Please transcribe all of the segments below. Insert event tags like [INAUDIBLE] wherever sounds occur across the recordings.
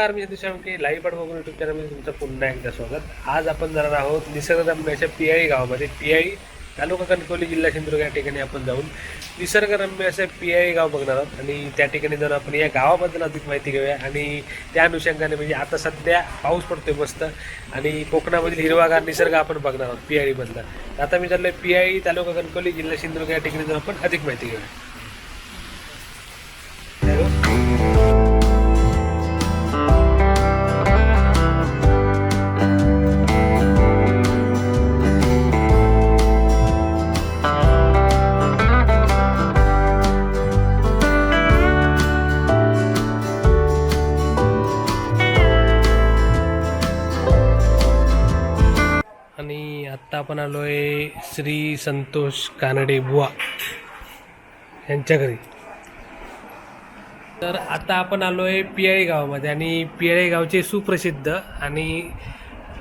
नमस्कार मी सतीश की लाईव्ह बघून युट्यूब चॅनलमध्ये तुमचं पुन्हा एकदा स्वागत. आज आपण जाणार आहोत निसर्गरम्य अशा पियाळी गावामध्ये. पियाळी तालुका कणकवली जिल्हा सिंधुदुर्ग या ठिकाणी आपण जाऊन निसर्गरम्य असं पियाळी गाव बघणार आहोत. आणि त्या ठिकाणी जाऊन आपण या गावाबद्दल अधिक माहिती घेऊया. आणि त्या अनुषंगाने म्हणजे आता सध्या पाऊस पडतोय मस्त. आणि कोकणामधील हिरवागार निसर्ग आपण बघणार आहोत पियाळीमधला. तर आता मी चाललोय पियाळी तालुका कणकवली जिल्हा सिंधुदुर्ग या ठिकाणी जाऊन आपण अधिक माहिती घेऊया. श्री संतोष कानडे बुवा यांच्या घरी. तर आता आपण आलो आहे पियाळे गावामध्ये आणि पियाळे गावचे सुप्रसिद्ध आणि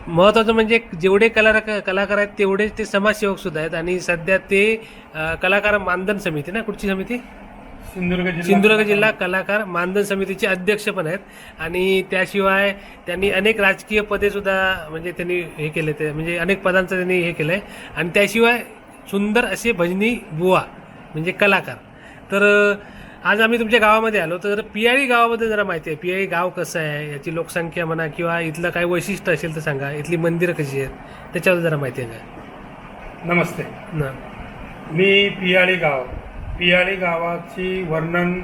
महत्त्वाचं म्हणजे जेवढे कला कलाकार आहेत तेवढेच ते समाजसेवक सुद्धा आहेत आणि सध्या ते कलाकार मानधन समिती ना कुठची समिती? सिंधुदुर्ग जिल्हा सिंधुदुर्ग जिल्हा कलाकार मानधन समितीचे अध्यक्ष पण आहेत. आणि त्याशिवाय त्यांनी अनेक राजकीय पदे सुद्धा म्हणजे त्यांनी हे केले ते म्हणजे अनेक पदांचं त्यांनी हे केलं आहे आणि त्याशिवाय सुंदर असे भजनी बुवा म्हणजे कलाकार. तर अ, आज आम्ही तुमच्या गावामध्ये आलो. तर पियाळी गावाबद्दल जरा माहिती आहे. पियाळी गाव कसं आहे? याची लोकसंख्या म्हणा किंवा इथलं काय वैशिष्ट्य असेल तर सांगा. इथली मंदिरं कशी आहेत? त्याच्यावर जरा माहिती आहे का नमस्ते. ना. मी पियाळी गाव. पियाळी गावाची वर्णन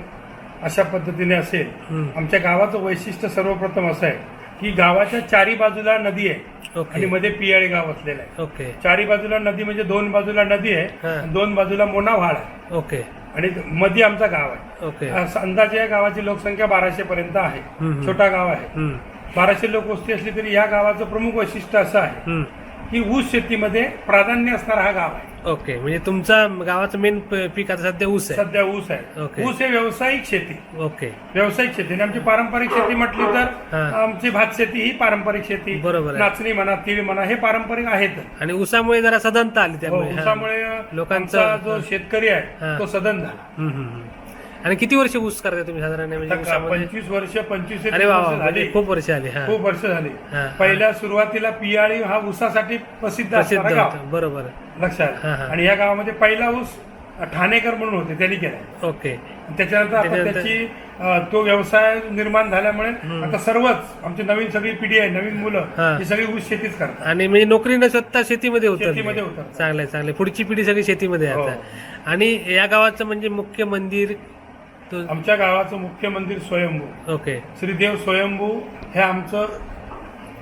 अशा पद्धतीने असेल. आमच्या गावाचं वैशिष्ट्य सर्वप्रथम असं आहे की गावाच्या चारी बाजूला नदी आहे आणि मध्ये पियाळी गाव असलेलं आहे. ओके. चारी बाजूला नदी म्हणजे दोन बाजूला नदी आहे. आणि दोन बाजूला मोना व्हाळ आहे. ओके. आणि मध्ये आमचा गाव आहे. ओके. अंदाजे या गावाची लोकसंख्या बाराशे पर्यंत आहे. छोटा गाव आहे. बाराशे लोक वस्ती असली तरी या गावाचं प्रमुख वैशिष्ट्य असं आहे. की ऊस शेतीमध्ये प्राधान्य असणारा हा गाव आहे ओके म्हणजे तुमचा गावाचं मेन पीक आता सध्या ऊस आहे सध्या ऊस आहे ओके. ऊस हे व्यावसायिक शेती ओके व्यावसायिक शेती आणि आमची पारंपरिक शेती म्हटली तर हा. आमची भात शेती ही पारंपरिक शेती बरोबर आहे. नाचणी म्हणा तीळ म्हणा हे पारंपरिक आहेत आणि ऊसामुळे जरा सदनता आली हो, त्यामुळे हा. ऊसामुळे लोकांचं- जो शेतकरी हा. आहे तो सदन झाला हम्म, हम्म, हम्म. आणि किती वर्ष ऊस करताय तुम्ही साधारण? म्हणजे आता ऊसामध्ये पंचवीस वर्ष पंचवीस ते अरे वा वर्ष म्हणजे झाली. खूप वर्ष आली हा. खूप वर्ष झाली. हा. पहिल्या सुरुवातीला पियाळी हा ऊसासाठी प्रसिद्ध प्रसिद्ध असणारा गाव. होतं. बरोबर. लक्षात. हा, हा. आणि या गावामध्ये पहिला ऊस ठाणेकर म्हणून होते त्यांनी केला. ओके. त्याच्यानंतर आता त्याच्यानंतर- त्याची अ, तो व्यवसाय निर्माण झाल्यामुळे आता सर्वच आमची नवीन सगळी पिढी आहे नवीन मुलं हा. सगळी ऊस शेतीच करतात. आणि म्हणजे नोकरी न स्वतः शेतीमध्ये होतं शेतीमध्ये उतरतात. चांगलंय चांगलंय. पुढची पिढी सगळी शेतीमध्ये आहे हो. आता. आणि या गावाचं म्हणजे मुख्य मंदिर आमच्या गावाचं मुख्य मंदिर स्वयंभू. ओके. श्रीदेव स्वयंभू हे आमचं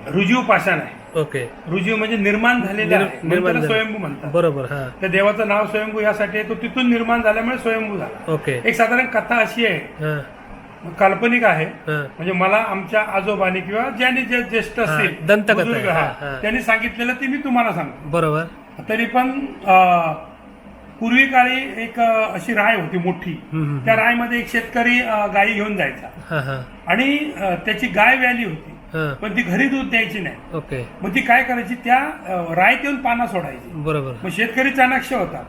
रुजीव पाषाण आहे. ओके. रुजीव म्हणजे निर्माण झालेलं निर- आहे. म्हणून निर्माण त्याला झालं. स्वयंभू म्हणतात. बरोबर हा. त्या देवाचं नाव स्वयंभू यासाठी आहे. तो तिथून निर्माण झाल्यामुळे स्वयंभू झाला. ओके. एक साधारण कथा अशी आहे. हा. काल्पनिक आहे. हा. म्हणजे मला आमच्या आजोबाने किंवा ज्याने जे ज्येष्ठ असतील दंतकथा आहे. बुजुर्ग, हा, हा, हा. त्यांनी सांगितलेलं ते मी तुम्हाला सांगतो. बरोबर. तरी पण अ, पूर्वी काळी एक अशी राय होती मोठी. त्या रायमध्ये एक शेतकरी गायी घेऊन जायचा. आणि त्याची गाय व्याली होती. पण ती घरी दूध द्यायची नाही. ओके. मग ती काय करायची? त्या रायत येऊन पाना सोडायची. बरोबर. मग शेतकरी चाणाक्ष होता.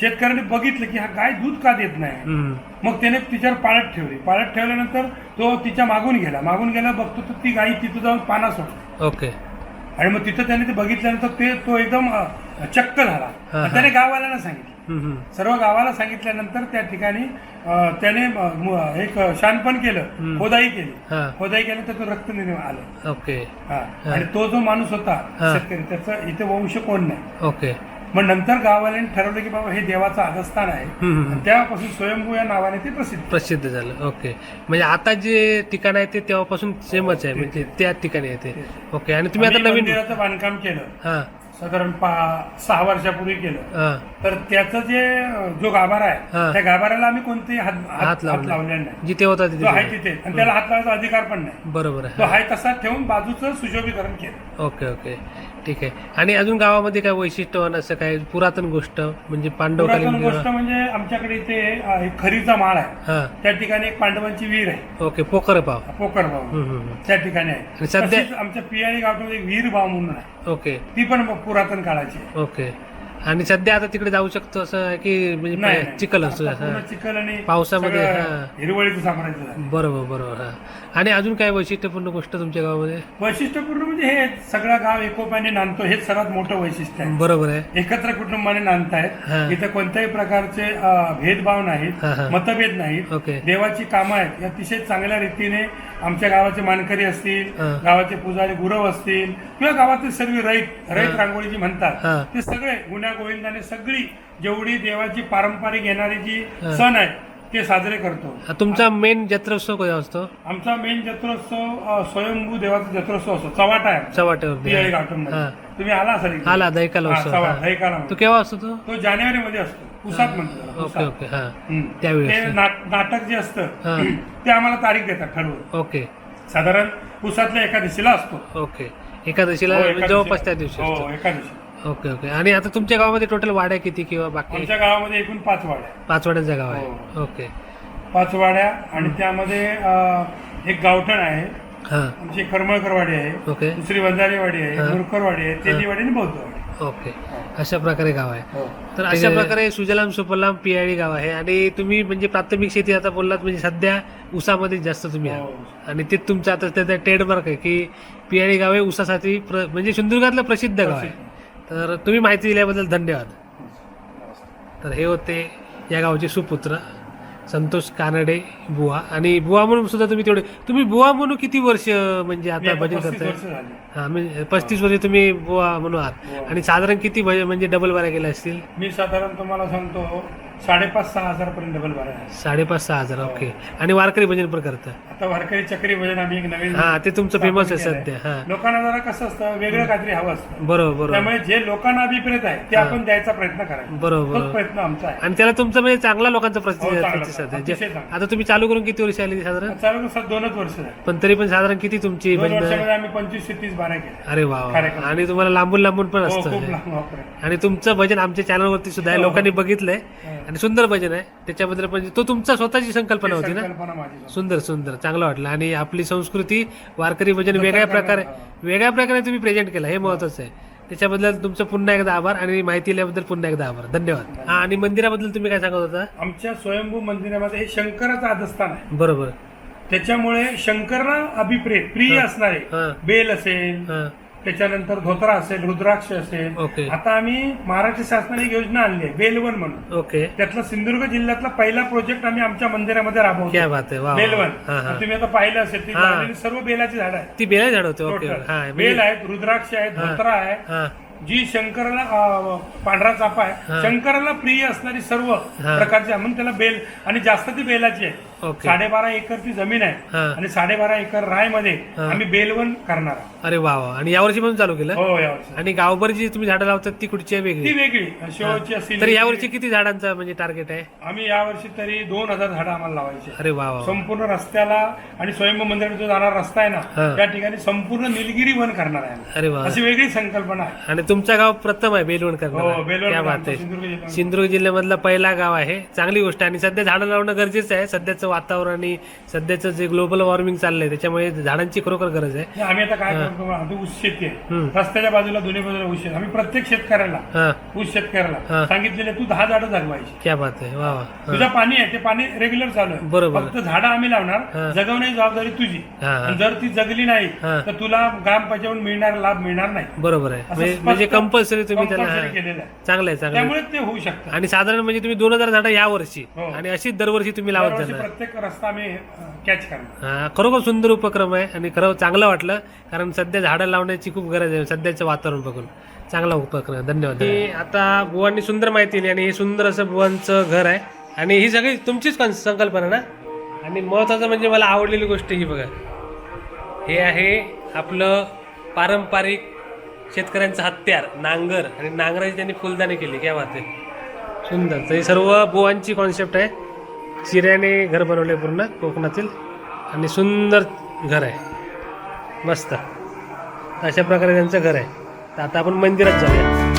शेतकऱ्याने बघितलं की हा गाय दूध का देत नाही. मग त्याने तिच्यावर पाळत ठेवली. पाळत ठेवल्यानंतर तो तिच्या मागून गेला. मागून गेला बघतो तर ती गाई तिथं जाऊन पाना सोडली ओके. आणि मग तिथं त्याने ते बघितल्यानंतर ते तो एकदम चक्क झाला. त्याने गाववाल्यांना सांगितलं. सर्व गावाला सांगितल्यानंतर त्या ठिकाणी त्याने एक शानपण केलं. खोदाई केली. हा. खोदाई केल्यानंतर तो रक्त निर्माण आलं. ओके. हा. आणि तो जो माणूस होता हा. शेतकरी त्याचा इथे वंश कोण नाही. ओके. मग नंतर गाववाल्यांनी ठरवलं की बाबा हे देवाचं आगस्थान आहे. त्यापासून स्वयंभू या नावाने ते प्रसिद्ध प्रसिद्ध झालं. ओके. म्हणजे आता जे ठिकाण आहे ते तेव्हापासून सेमच आहे. म्हणजे त्या ठिकाणी आहे ते. ओके. आणि तुम्ही आता नवीन बांधकाम केलं. हा. साधारण पा सहा वर्षापूर्वी केलं. हा. तर त्याचं जे जो गाभारा हा. आहे त्या गाभाऱ्याला आम्ही कोणतेही हात हात हात लावले लावलेला नाही. जिथे होता तो आहे तिथे तिथे. आणि त्याला हात लावायचा अधिकार पण नाही. बरोबर तो आहे आहे तसा ठेवून बाजूचं सुशोभीकरण केलं. Okay okay. ठीक आहे. आणि अजून गावामध्ये काय वैशिष्ट्यवान असं काय पुरातन गोष्ट म्हणजे पांडवकालीन पुरातन गोष्ट? म्हणजे आमच्याकडे इथे अ, एक खरीचा माळ आहे. हा. त्या ठिकाणी एक पांडवांची विहीर आहे. ओके पोकर पाव पोकर भाव. हम्म, हम्म, हम्म. त्या ठिकाणी आहे. आणि सध्या- तशीच आमच्या पियाळी गावामध्ये एक विहीर भाव म्हणून आहे. ओके. ती पण पुरातन काळाची आहे. ओके. आणि सध्या आता तिकडे जाऊ शकतो असं आहे की नाही, म्हणजे नाही. चिखल आता असतो पूर्ण हा. चिखल आणि पावसामध्ये, सगळं हा. हिरवळीचं साम्राज्य झालं. बरोबर बरोबर हा. आणि अजून काय वैशिष्ट्यपूर्ण गोष्ट तुमच्या गावामध्ये वैशिष्ट्यपूर्ण म्हणजे हे सगळं गाव एकोप्याने नांदतो हेच सर्वात मोठं वैशिष्ट्य आहे बरोबर आहे एकत्र कुटुंबाने हा. नांदतायत इथे कोणत्याही प्रकारचे अ, भेदभाव नाहीत हा, हा. मतभेद नाहीत ओके देवाची कामं आहेत या अतिशय चांगल्या रीतीने आमच्या गावाचे मानकरी असतील हा. गावाचे पुजारी गुरव असतील किंवा गावातील सर्व रईत रईत रांगोळी जी म्हणतात हा. ते सगळे गुन्ह्या गोविंदाने सगळी जेवढी देवाची पारंपरिक येणारी जी हा. सण आहेत ते साजरे करतो हा, तुमचा मेन जत्रोत्सव कधी असतो आमचा मेन जत्रोत्सव स्वयंभू देवाचा जत्रोत्सव असतो चवाटा आहे. गाठून हा. तुम्ही आला असाल. आला दैकाला हा, उत्सव तो. केव्हा असतो तो तो जानेवारी मध्ये असतो उसात म्हणतो ओके. ओके हा. त्यावेळी नाटक जे असतं हा. [CLEARS THROAT] ते आम्हाला तारीख देतात ठरवून ओके साधारण उसातल्या एकादशीला असतो ओके एकादशीला हो. जवळपास त्या दिवशी हो असतो एकादशी ओके ओके. आणि आता तुमच्या गावामध्ये टोटल वाड्या किती किंवा बाकी? आमच्या गावामध्ये एकूण पाच वाड्या पाच वाड्यांचं गाव आहे. हो. ओके. पाच वाड्या आणि त्यामध्ये अ, एक गावठण आहे. हा. आमची करमळकरवाडी आहे. ओके. दुसरी वंजारीवाडी आहे हा. मुरकरवाडी आहे तेलीवाडी आणि बौद्धवाडी. ओके. अशा प्रकारे गाव आहे. हो. तर अशा प्रकारे सुजलाम सुफलाम पियाळी गाव आहे. आणि तुम्ही म्हणजे प्राथमिक शेती आता बोललात म्हणजे सध्या ऊसामध्ये जास्त तुम्ही आहात. हो. आणि ते तुमचं आता त्याचा ट्रेडमार्क आहे की पियाळी गाव हे ऊसासाठी प्र म्हणजे सिंधुदुर्गातलं प्रसिद्ध गाव आहे. तर तुम्ही माहिती दिल्याबद्दल धन्यवाद. तर हे होते या गावचे सुपुत्र संतोष कानडे बुवा. आणि बुवा म्हणून सुद्धा तुम्ही तेवढे तुम्ही बुवा म्हणून किती वर्ष म्हणजे आता भजन 35 करताय? हा म्हणजे पस्तीस वर्ष तुम्ही बुवा म्हणून आहात. आणि साधारण किती म्हणजे डबल बाऱ्या केल्या असतील? मी साधारण तुम्हाला सांगतो साडेपाच सहा हजार पर्यंत डबल बारा आहे साडेपाच सहा हजार ओके. आणि वारकरी भजन पण करता? आता वारकरी चक्री भजन आम्ही एक नवीन हा ते तुमचं फेमस आहे सध्या. हा. लोकांना जरा कसं असतं वेगळं काहीतरी हवं असतं. बरोबर बरोबर. त्यामुळे जे लोकांना अभिप्रेत आहे ते आपण द्यायचा प्रयत्न करायचा. बरोबर. तोच बरोबर प्रयत्न आमचा आहे. आणि त्याला तुमचं म्हणजे चांगला लोकांचा हो, प्रतिसाद चांगला, प्रतिसाद आहे अतिशय जे- चांगला. आता तुम्ही चालू करून किती वर्ष आली साधारण? चालू कसं दोनच वर्ष झाली. पण तरी पण साधारण किती तुमची दोन भजन वर्षामध्ये आम्ही पंचवीस ते तीस बारा केले अरे वा वा. कार्यक्रम. आणि तुम्हाला लांबून लांबून पण हो खूप असतं लांब वापरे आणि तुमचं भजन आमच्या चॅनलवरती सुद्धा आहे. हो, हो. लोकांनी बघितलंय. आणि सुंदर भजन आहे. त्याच्याबद्दल म्हणजे तो तुमचा स्वतःची संकल्पना होती ना? संकल्पना माझी सुंदर सुंदर. चांगलं वाटलं. आणि आपली संस्कृती वारकरी भजन वेगळ्या प्रकारे. वेगळ्या प्रकारे तुम्ही प्रेझेंट केलं. हे महत्वाचं आहे. त्याच्याबद्दल तुमचं पुन्हा एकदा आभार आणि माहिती दिल्याबद्दल पुन्हा एकदा आभार. धन्यवाद. हा आणि मंदिराबद्दल तुम्ही काय सांगत होता? आमच्या स्वयंभू मंदिरामध्ये हे शंकराचं आदस्थान आहे. बरोबर. त्याच्यामुळे शंकरला अभिप्रेत प्रिय. असणारे हा. बेल असेल हा. त्याच्यानंतर धोत्रा असेल रुद्राक्ष असेल ओके आता आम्ही महाराष्ट्र शासनाने एक योजना आणली आहे बेलवन म्हणून ओके त्यातला सिंधुदुर्ग जिल्ह्यातला पहिला प्रोजेक्ट आम्ही आमच्या मंदिरामध्ये राबवतो क्या बात आहे वा वा. बेलवन हा हा तुम्ही आता पाहिलं असेल ती हा. सर्व बेलाची झाडं आहेत ती बेला झाड होते ओके Total. हा बेल आहेत रुद्राक्ष आहेत हा. धोत्रा आहे हा जी शंकराला अं, पांढरा चापा हा. आहे शंकराला प्रिय असणारी सर्व. प्रकारची आहे. म्हणून त्याला बेल आणि जास्त ती बेलाची आहे साडेबारा एकर ती जमीन आहे आणि साडेबारा एकर रायमध्ये हा. आम्ही बेलवन करणार आहोत. अरे वा वा. आणि यावर्षी पण चालू केलं? हो यावर्षी आणि गावभर जी तुम्ही झाडं लावतात ती कुठची आहे ती वेगळी. वेगळी शेवटची असतील तर यावर्षी किती झाडांचा म्हणजे टार्गेट आहे? आम्ही यावर्षी तरी दोन हजार झाडं आम्हाला लावायची. अरे वा वा संपूर्ण रस्त्याला आणि स्वयंभू मंदिरात जो जाणारा रस्ता आहे हा. ना त्या ठिकाणी संपूर्ण निलगिरी वन करणार आहे आम्ही. अरे वा. अशी वेगळी संकल्पना आहे. आणि तुमचं गाव प्रथम आहे बेलवण हो करणार बेलवन क्या बात आमचं आहे. सिंधुदुर्ग जिल्ह्यामध्ये. सिंधुदुर्ग जिल्ह्यामधला पहिला गाव आहे. चांगली गोष्ट आहे आणि सध्या झाडं लावणं गरजेचं आहे. सध्याचं वातावरण आणि सध्याचं जे ग्लोबल वॉर्मिंग चाललंय त्याच्यामुळे झाडांची खरोखर गरज आहे नाही, आम्ही आता काय करतो ऊस शेती आहे हम्म. रस्त्याच्या बाजूला दोन्ही बाजूला ऊस शेती आम्ही प्रत्येक शेतकऱ्याला हा ऊस हा. शेतकऱ्याला सांगितलेले तू दहा झाडं जगवायची क्या बात आहे वा वा हा. तुझं पाणी आहे ते पाणी रेग्युलर चालू आहे बरोबर. फक्त झाडं आम्ही लावणार. जगवण्याची जबाबदारी तुझी हा, हा. आणि जर ती जगली नाही हा. तर तुला ग्रामपंचायत मिळणार लाभ मिळणार नाही बरोबर आहे असं म्हणजे- स्पष्ट म्हणजे कंपल्सरी तुम्ही त्याला compulsory हा. केलेलं आहे चांगलं आहे चांगलं आहे. त्यामुळे ते होऊ शकतं आणि साधारण म्हणजे तुम्ही दोन हजार झाडं या वर्षी हो. आणि अशीच दरवर्षी तुम्ही लावत दरवर्षी जाणार प्रत्येक रस्ता आम्ही कॅच करणार. हा खरोखर सुंदर उपक्रम आहे आणि खरं चांगलं वाटलं कारण सध्या झाडं लावण्याची खूप गरज आहे सध्याचं वातावरण बघून. चांगला उपक्रम आहे. धन्यवाद. आणि आता बुवांनी सुंदर माहिती दिली आणि हे सुंदर असं बुवांचं घर आहे. आणि ही सगळी तुमचीच कन- संकल्पना ना? आणि महत्वाचं म्हणजे मला आवडलेली गोष्ट ही बघा. हे आहे आपलं पारंपरिक शेतकऱ्यांचं हत्यार नांगर. आणि नांगराची त्यांनी फुलदाणी केली काय बात आहे. सुंदर. तर ही सर्व बुवांची कॉन्सेप्ट आहे. चिऱ्याने घर बनवले पूर्ण कोकणातील. आणि सुंदर घर आहे. मस्त. अशा प्रकारे त्यांचं घर आहे. तर आता आपण मंदिरात जाऊया.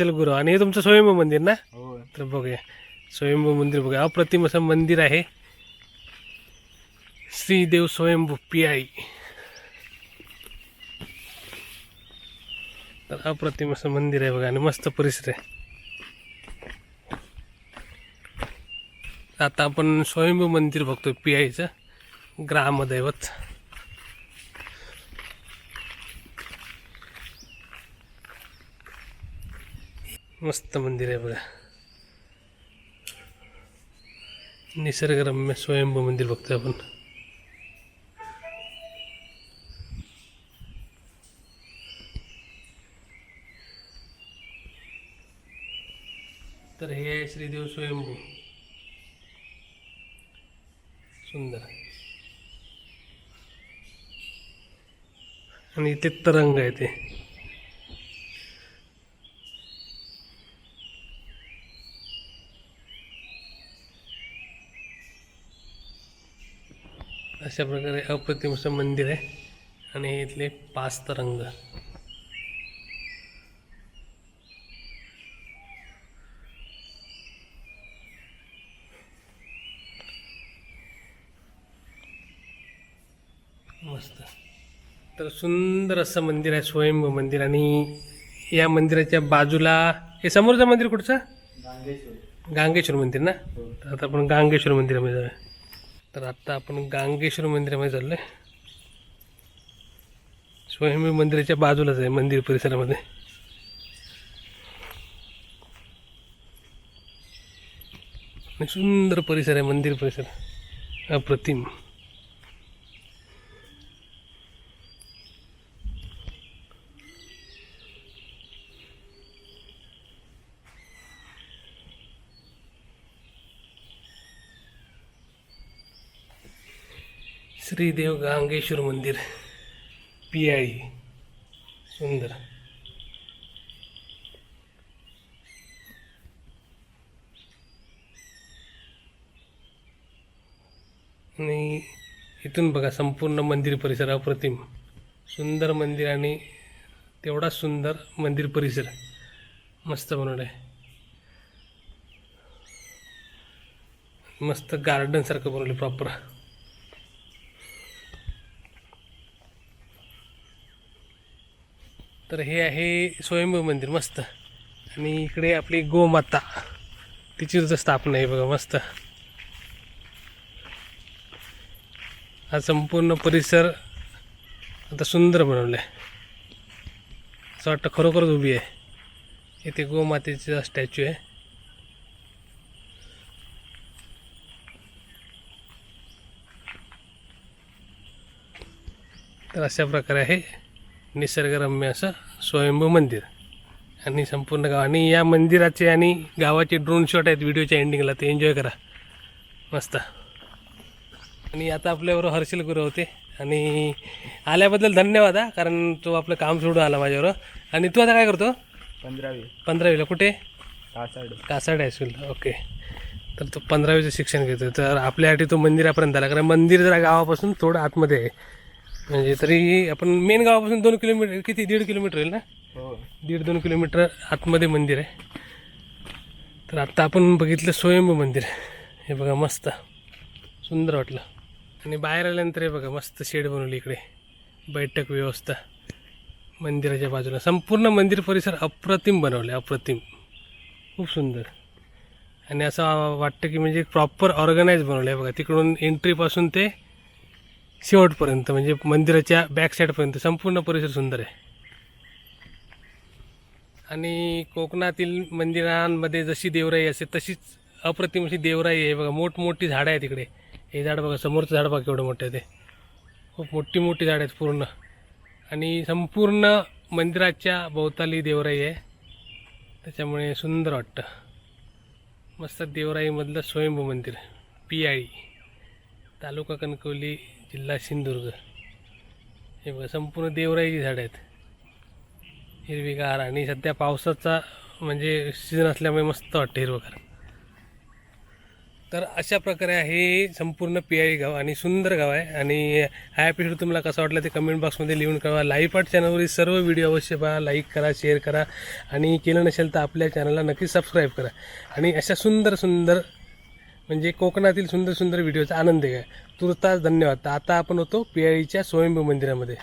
हर्षल गुरु. आणि हे तुमचं स्वयंभू मंदिर ना? हो तर बघूया. स्वयंभू मंदिर बघूया. अप्रतिम असं मंदिर आहे. श्रीदेव स्वयंभू पियाई. तर अप्रतिम असं मंदिर आहे बघा. आणि मस्त परिसर आहे. आता आपण स्वयंभू मंदिर बघतोय पियाईचं. ग्रामदैवत. मस्त मंदिर आहे बघा निसर्गरम्य स्वयंभू मंदिर बघतोय आपण तर हे आहे श्रीदेव स्वयंभू सुंदर आणि इथे तरंग आहे ते अशा प्रकारे अप्रतिम असं मंदिर आहे आणि हे इथले पाच तरंग. मस्त. तर सुंदर असं मंदिर आहे स्वयंभू मंदिर. आणि या मंदिराच्या बाजूला हे समोरचं मंदिर कुठचं? गांगेश्वर. मंदिर ना? तर आता आपण गांगेश्वर मंदिरामध्ये जाऊया. तर आत्ता आपण गांगेश्वर मंदिरामध्ये चाललो आहे स्वयंभू मंदिराच्या बाजूलाच आहे मंदिर परिसरामध्ये. सुंदर परिसर आहे मंदिर परिसर. अप्रतिम. श्रीदेव गांगेश्वर मंदिर पियाळी सुंदर. आणि इथून बघा संपूर्ण मंदिर परिसर अप्रतिम. सुंदर मंदिर आणि तेवढाच सुंदर मंदिर परिसर. मस्त बनवलं आहे मस्त गार्डनसारखं बनवलं प्रॉपर तर हे आहे स्वयंभू मंदिर मस्त. आणि इकडे आपली गोमाता तिची सुद्धा स्थापना आहे बघा मस्त. हा संपूर्ण परिसर आता सुंदर बनवलं आहे असं वाटतं खरोखरच उभी आहे. इथे गोमातेचा स्टॅच्यू आहे. तर अशा प्रकारे आहे. निसर्गरम्य असं स्वयंभू मंदिर. आणि संपूर्ण गाव. आणि या मंदिराचे आणि गावाचे ड्रोन शॉट आहेत व्हिडिओच्या एंडिंगला ते एन्जॉय करा. मस्त. आणि आता आपल्याबरोबर हर्षल गुरु होते. आणि आल्याबद्दल धन्यवाद हा. कारण तो आपलं काम सोडून आला माझ्याबरोबर. आणि तू आता काय करतो? पंधरावी. पंधरावीला कुठे? कासाड. कासाड हायस्कूल ओके तर तो पंधरावीचं शिक्षण घेतो तर आपल्यासाठी तो मंदिरापर्यंत आला. कारण मंदिर जरा गावापासून थोडं आतमध्ये आहे. म्हणजे तरी आपण मेन गावापासून दोन किलोमीटर किती? दीड किलोमीटर होईल ना? हो. दीड दोन किलोमीटर आतमध्ये मंदिर आहे. तर आत्ता आपण बघितलं स्वयंभू मंदिर हे बघा मस्त. सुंदर वाटलं. आणि बाहेर आल्यानंतर हे बघा मस्त शेड बनवली इकडे. बैठक व्यवस्था. मंदिराच्या बाजूला. संपूर्ण मंदिर परिसर अप्रतिम बनवलं अप्रतिम. खूप सुंदर. आणि असं वाटतं की म्हणजे प्रॉपर ऑर्गनाईज बनवलं आहे बघा तिकडून एंट्रीपासून ते शेवटपर्यंत म्हणजे मंदिराच्या बॅक साईडपर्यंत संपूर्ण परिसर सुंदर आहे. आणि कोकणातील मंदिरांमध्ये जशी देवराई असते तशीच अप्रतिम अशी देवराई आहे. बघा मोठमोठी झाडं आहे तिकडे हे झाड बघा समोरचं झाड बघा केवढं मोठं आहे ते. खूप मोठी मोठी झाडं आहेत पूर्ण. आणि संपूर्ण मंदिराच्या भोवताली देवराई आहे. त्याच्यामुळे सुंदर वाटतं. मस्त देवराईमधलं स्वयंभू मंदिर पियाळी. तालुका कणकवली जिल्हा सिंधुदुर्ग हे बघा संपूर्ण देवराईची झाडं आहेत. हिरवीगार आणि सध्या पावसाचा म्हणजे सीझन असल्यामुळे मस्त वाटतं हिरवगार. तर अशा प्रकारे हे संपूर्ण पियाळी गाव आणि सुंदर गाव आहे. आणि हा एपिसोड तुम्हाला कसा वाटला ते कमेंट बॉक्समध्ये लिहून कळवा. लाईव्ह आर्ट चॅनलवरील सर्व व्हिडिओ अवश्य पहा. लाईक करा शेअर करा. आणि केलं नसेल तर आपल्या चॅनलला नक्की सबस्क्राईब करा. आणि अशा सुंदर सुंदर म्हणजे कोकणातील सुंदर सुंदर व्हिडिओचा आनंद घ्या. तुर्तास धन्यवाद. आता आपण होतो पियाळीच्या स्वयंभू मंदिरामध्ये.